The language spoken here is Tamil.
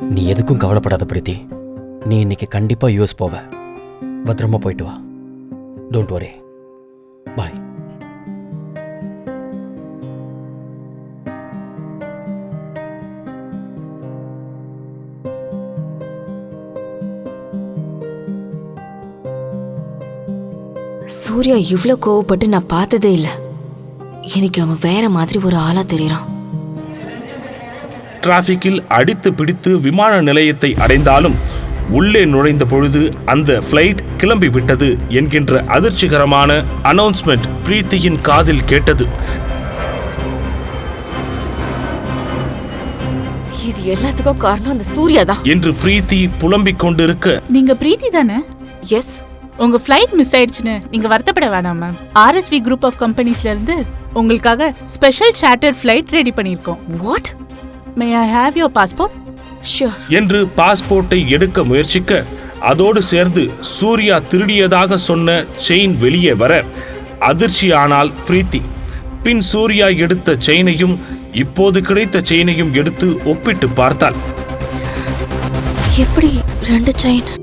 நீ எதுக்கும் கவலைப்படாத பிரீத்தி. நீ இன்னைக்கு கண்டிப்பா யூஎஸ் போவ. பத்திரமா போயிட்டு வா. டோன்ட் வரி பாய் சூர்யா இவ்ளோ கோவப்பட்டு நான் பார்த்ததே இல்ல. எனக்கு அவன் வேற மாதிரி ஒரு ஆளா தெரியறான் டிராஃபிக்கில் அடித்து பிடித்து விமான நிலையத்தை அடைந்தாலும் உள்ளே நுழைந்த பொழுது அந்த ஃப்ளைட் கிளம்பி விட்டது என்கின்ற அதிர்ச்சிகரமான அனௌன்ஸ்மெண்ட் பிரீத்தியின் காதில் கேட்டது. இது எல்லாத்துக்கும் காரணம் அந்த சூர்யா தான். என்று பிரீத்தி புலம்பிக் கொண்டிருக்க. நீங்க பிரீத்தி தானே? எஸ் உங்க ஃப்ளைட் மிஸ் ஆயிடுச்சுன்னு நீங்க வருத்தப்பட வேணாம் மேம் ஆர்எஸ்வி குரூப் ஆஃப் கம்பெனிஸ்ல இருந்து உங்களுக்காக ஸ்பெஷல் சார்ட்டர்ட் ஃப்ளைட் ரெடி பண்ணியிருக்கோம். What may I have your passport sure என்று பாஸ்போர்ட்டை எடுக்க முயற்சிக்க அதோடு சேர்ந்து சூர்யா திருடியதாக சொன்ன செயின் வெளியே வர அதிர்ச்சியானால் பிரீத்தி. பின் சூர்யா எடுத்த செயினையும் இப்போது கிடைத்த செயினையும் எடுத்து ஒப்பிட்டு பார்த்தாள். எப்படி ரெண்டு செயின்?